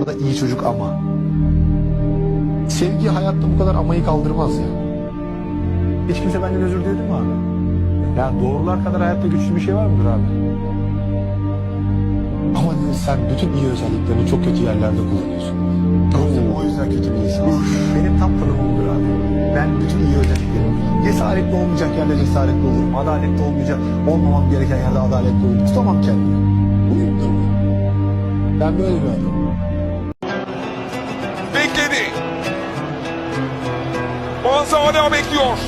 Arda iyi çocuk ama. Sevgi hayatta bu kadar amayı kaldırmaz ya. Hiç kimse benden özür diledi mi abi? Yani doğrular kadar hayatta güçlü bir şey var mıdır abi? Ama sen bütün iyi özelliklerini çok kötü yerlerde kullanıyorsun. Gözüm o yüzden kötü bir insan. Benim tam tanımım budur abi. Ben bütün iyi özelliklerim. Cesaretli olmayacak yerde cesaretli olurum. Adaletli olmayacak, olmamam gereken yerde adaletli olurum. Tutamam kendimi. Buyum da bu. Ben böyle bir adamım. Hala bekliyor.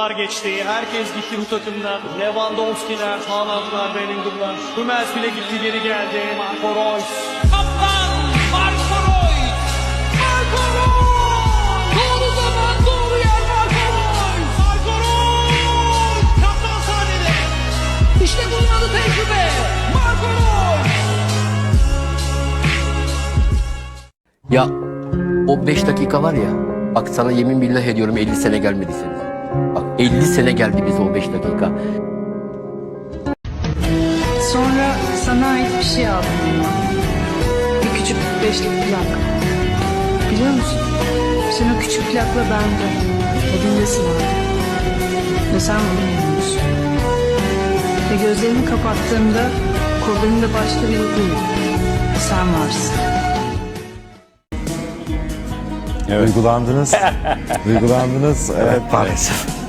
Yıllar geçti. Herkes gitti bu takımdan. Lewandowski'ler, Haaland'lar, Bellingham'lar. Hummels bile gitti geri geldi. Marco Reus. Kaptan Marco Reus. Marco Reus. Doğru zaman doğru yer Marco Reus. Marco Reus. Kaptan sahnede. İşte bunun adı tecrübe. Marco Reus. Ya o 5 dakika var ya bak sana yemin billah ediyorum 50 sene gelmediyseniz. Bak 50 sene geldi bize o 5 dakika. Sonra sana ait bir şey aldım. Bir küçük beşlik plak. Biliyor musun? Sen o küçük plakla bende. Elindesin artık. Ve sen bunu bilmiyorsun. Ve gözlerimi kapattığımda kollarımda başka biri değil. Sen varsın. Duygulandınız. Duygulandınız. Evet maalesef.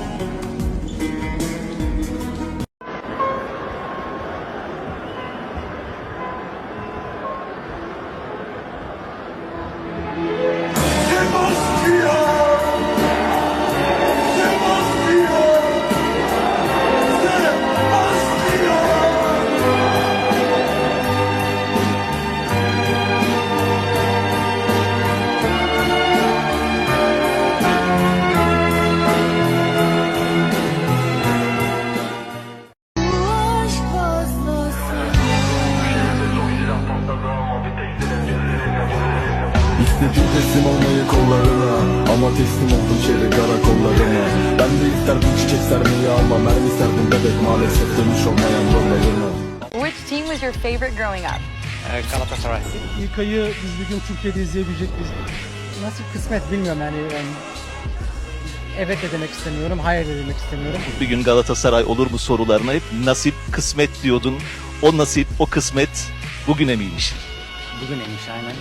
İstedim teslim olmayı kollarına Ama teslim oldum şehri karakollarına Ben de isterdim çiçek sermeyi ama Mermi serdim bebek maalesef dönüş olmayan yollarına Which team was your favorite growing up? İlkay'ı biz bir gün Türkiye'de izleyebilecek biz. Nasıl kısmet bilmiyorum yani. yani evet de demek istemiyorum, hayır de demek istemiyorum. bir gün Galatasaray olur mu sorularına hep nasip, kısmet diyordun. O nasip, o kısmet bugüne miymiş? Bugün neymiş aynen.